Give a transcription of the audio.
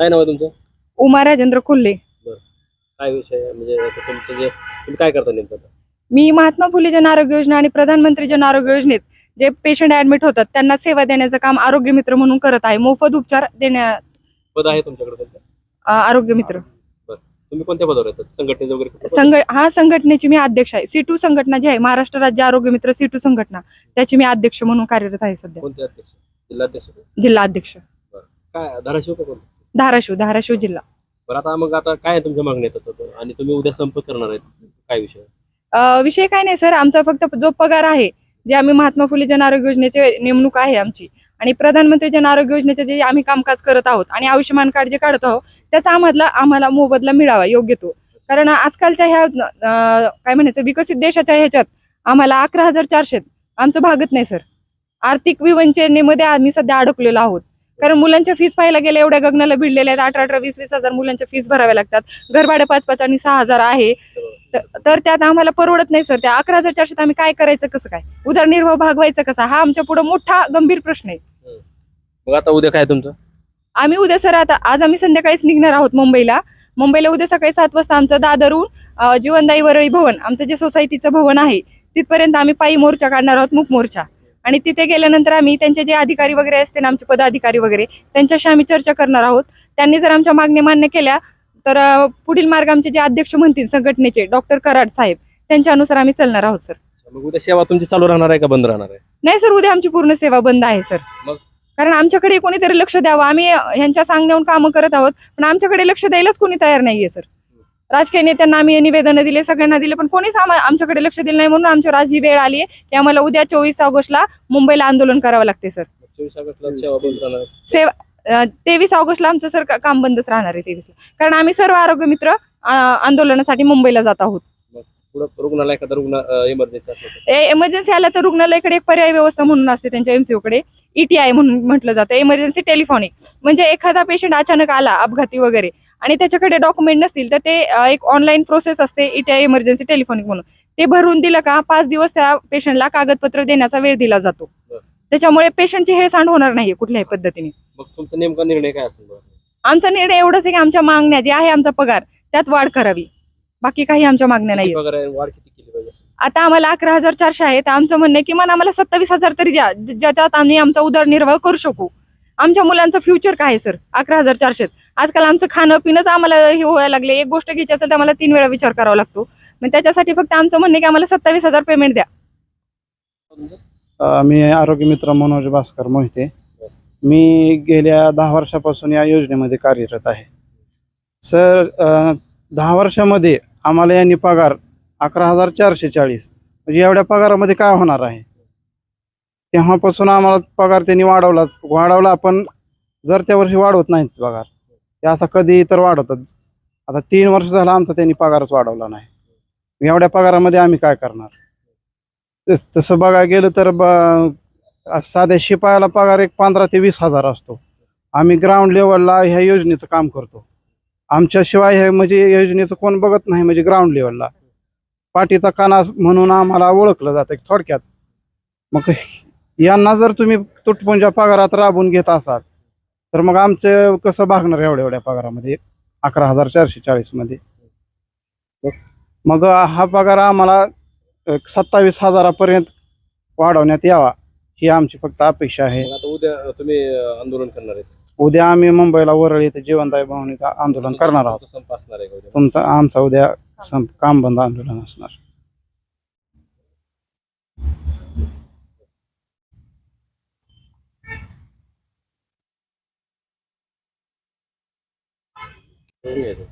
काय नाव आहे तुमचं? उमा राजेंद्र कोल्हे काय विषय? म्हणजे आता तुमचं जे तुम्ही काय करता नेमकं आता? मी महात्मा फुले जन आरोग्य योजना आणि प्रधानमंत्री जन आरोग्य योजनेत जे पेशंट ऍडमिट होतात त्यांना सेवा देण्याचं काम आरोग्य मित्र म्हणून करत आहे. मोफत उपचार देण्या पद आहे तुमच्याकडे कोणतं? अ, आरोग्य मित्र. तुम्ही कोणत्या पदावर येतात? संघटनेत वगैरे कुठल्या पदावर? संघ हा संघटनेची मी अध्यक्ष आहे. सी टू संघटना जी आहे महाराष्ट्र राज्य आरोग्य मित्र सी टू संघटना त्याची मी अध्यक्ष म्हणून कार्यरत आहे सध्या. कोणते अध्यक्ष? जिल्हाध्यक्ष? जिल्हा अध्यक्ष काय धाराशिव का कोणतं? धाराशिव धाराशिव जिल्हा. बरं आता मग आता काय तुमच्या मागण्या येतात? आणि तुम्ही उद्या संपर्क करणार आहेत. काय विषय? अ, विषय काय नाही सर. आमचा फक्त जो पगार आहे जे आम्ही महात्मा फुले जन आरोग्य योजनेचे नेमणूक आहे आमची. आणि प्रधानमंत्री जन आरोग्य योजनेचे जे आम्ही कामकाज करत आहोत आणि आयुष्यमान कार्ड जे काढत आहोत त्याचा आम्हाला आम्हाला मोबदला मिळावा योग्य तो. कारण आजकालच्या ह्या अ, काय म्हणायचं विकसित देशाच्या ह्याच्यात आम्हाला अकरा हजार चारशे आमचं भागत नाही सर. आर्थिक विवंचनेमध्ये आम्ही सध्या अडकलेलो आहोत. कारण मुलांच्या फीस पाहायला गेल्या एवढ्या गगनाला भिडलेल्या आहेत. अठरा अठरा वीस वीस हजार मुलांच्या फीस भराव्या लागतात. घरभाडे पाच पाच आणि सहा हजार आहे. तर त्यात आम्हाला परवडत नाही सर. त्या अकरा हजार चारशेत आम्ही काय करायचं कसं काय? उदरनिर्वाह भागवायचा कसा? हा आमच्या पुढे मोठा गंभीर प्रश्न आहे. मग आता उद्या काय तुमचं? आम्ही उद्या सर आता आज आम्ही संध्याकाळीच निघणार आहोत मुंबईला. मुंबईला उद्या सकाळी सात वाजता आमचं दादरहून अं, जीवनदायी वरळी भवन आमचं जे सोसायटीचं भवन आहे तिथपर्यंत आम्ही पायी मोर्चा काढणार आहोत मूक मोर्चा. आणि तिथे गेल्यानंतर आम्ही त्यांचे जे अधिकारी वगैरे असते ना आमचे पदाधिकारी वगैरे त्यांच्याशी आम्ही चर्चा करणार आहोत. त्यांनी जर आमच्या मागण्या मान्य केल्या तर पुढील मार्ग आमचे जे अध्यक्ष म्हणतील संघटनेचे डॉक्टर कराड साहेब त्यांच्यानुसार आम्ही चालणार आहोत सर. मग उद्या सेवा तुमची चालू राहणार आहे का बंद राहणार आहे? नाही सर उद्या आमची पूर्ण सेवा बंद आहे सर. मग? कारण आमच्याकडे कोणीतरी लक्ष द्यावं. आम्ही ह्यांच्या सांगण्याहून कामं करत आहोत पण आमच्याकडे लक्ष द्यायलाच कोणी तयार नाहीये सर. राजकीय नेत्यांना आम्ही निवेदन दिले सगळ्यांना दिले पण कोणीच आमच्याकडे लक्ष दिलं नाही म्हणून आमच्यावर आज ही वेळ आली आहे की आम्हाला उद्या चोवीस ऑगस्टला मुंबईला आंदोलन करावं लागते सर. सेवा तेवीस ऑगस्टला आमचं सर काम बंदच राहणार आहे तेवीसला. कारण आम्ही सर्व आरोग्य मित्र आंदोलनासाठी मुंबईला जात आहोत. रुग्णालय एखादा रुग्ण इमर्जन्सी. एमर्जन्सी आला तर रुग्णालयाकडे एक पर्याय व्यवस्था म्हणून असते त्यांच्या एमसीओ कडे. ईटीआय म्हणून म्हटलं जातं. इमर्जन्सी टेलिफोनिक म्हणजे एखादा पेशंट अचानक आला अपघाती वगैरे आणि त्याच्याकडे डॉक्युमेंट नसतील तर ते एक ऑनलाईन प्रोसेस असते ईटीआय इमर्जन्सी टेलिफोनिक म्हणून. ते भरून दिलं का पाच दिवस त्या पेशंटला कागदपत्र देण्याचा वेळ दिला जातो. त्याच्यामुळे पेशंटची हेळसांड होणार नाहीये कुठल्याही पद्धतीने. मग तुमचा नेमका निर्णय काय असेल? आमचा निर्णय एवढाच आहे की आमच्या मागण्या जे आहे आमचा पगार त्यात वाढ करावी. बाकी काही आमच्या मागण्या नाही किती पगार आहे? वाढ किती केली पाहिजे? आता आम्हाला अकरा हजार चारशे आहे तर आमचं म्हणणं आहे किमान आम्हाला सत्तावीस हजार तरी द्या. ज्याच्यात आम्ही आमचा उदरनिर्वाह करू शकू. आमच्या मुलांचं फ्युचर काय आहे सर अकरा हजार चारशे आजकाल आमचं खाणं पिणंच आम्हाला हे व्हायला लागले. एक गोष्ट घ्यायची असेल तर आम्हाला तीन वेळा विचार करावा लागतो. मग त्याच्यासाठी फक्त आमचं म्हणणं आहे की आम्हाला सत्तावीस हजार पेमेंट द्या? अ, मी आरोग्य मित्र मनोज भास्कर मोहिते. मी गेल्या दहा वर्षापासून या योजनेमध्ये कार्यरत आहे. सर अ, दहा वर्षामध्ये आम्हाला यांनी पगार अकरा हजार चारशे चाळीस. म्हणजे एवढ्या पगारामध्ये काय होणार आहे? तेव्हापासून आम्हाला पगार त्यांनी वाढवलाच. वाढवला पण जर त्या वर्षी वाढवत नाहीत पगार ते असा कधी तर वाढवतात आता तीन वर्ष झालं आमचा त्यांनी पगारच वाढवला नाही. एवढ्या पगारामध्ये आम्ही काय करणार? तसं बघायला गेलं तर ब- साध्या शिपायाला पगार एक पंधरा ते वीस हजार असतो. आम्ही ग्राउंड लेवलला ह्या योजनेचं काम करतो. आमच्याशिवाय हे म्हणजे या योजनेचं कोण बघत नाही म्हणजे ग्राउंड लेवलला पाठीचा काना म्हणून आम्हाला ओळखलं जातं थोडक्यात. मग यांना जर तुम्ही तुटपुंजा पगारात राबून घेत असाल तर मग आमचं कसं भागणार एवढ्या एवढ्या पगारामध्ये? अकरा हजार चारशे चाळीसमध्ये मग हा पगार आम्हाला सत्तावीस हजारापर्यंत वाढवण्यात यावा. ही आमची फक्त अपेक्षा आहे मग आता उद्या तुम्ही अं, आंदोलन करणार आहे उद्या आम्ही मुंबईला वरळी इथे जीवनदायी भवन इथं आंदोलन करणार आहोत तुमचा संप असणार आहे का उद्या? तुमचं आमचा उद्या सं- काम बंद आंदोलन असणार तुम्ही येतो.